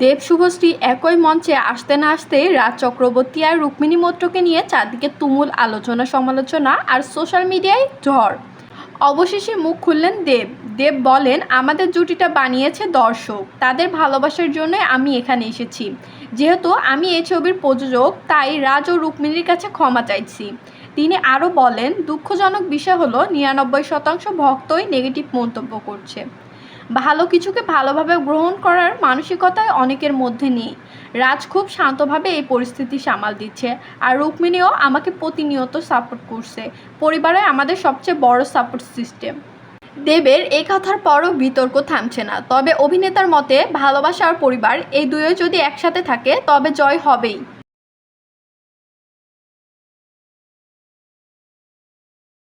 দেব শুভশ্রী একই মঞ্চে আসতে না আসতেই রাজ চক্রবর্তী আর রুক্মিণী মৈত্রকে নিয়ে চারদিকে তুমুল আলোচনা, সমালোচনা আর সোশ্যাল মিডিয়ায় ঝড়। অবশেষে মুখ খুললেন দেব। দেব বলেন, আমাদের জুটিটা বানিয়েছে দর্শক। তাদের ভালোবাসার জন্য আমি এখানে এসেছি। যেহেতু আমি এই ছবির প্রযোজক, তাই রাজ ও রুক্মিণীর কাছে ক্ষমা চাইছি। তিনি আরও বলেন, দুঃখজনক বিষয় হলো, নিরানব্বই শতাংশ ভক্তই নেগেটিভ মন্তব্য করছে। ভালো কিছুকে ভালোভাবে গ্রহণ করার মানসিকতায় অনেকের মধ্যে নেই। রাজ খুব শান্তভাবে এই পরিস্থিতি সামাল দিচ্ছে আর রুক্মিণীও আমাকে প্রতিনিয়ত সাপোর্ট করছে। পরিবারে আমাদের সবচেয়ে বড় সাপোর্ট সিস্টেম দেবের এই কথার পরও বিতর্ক থামছে না। তবে অভিনেতার মতে ভালোবাসা আর পরিবার, এই দুয়ে যদি একসাথে থাকে, তবে জয় হবেই।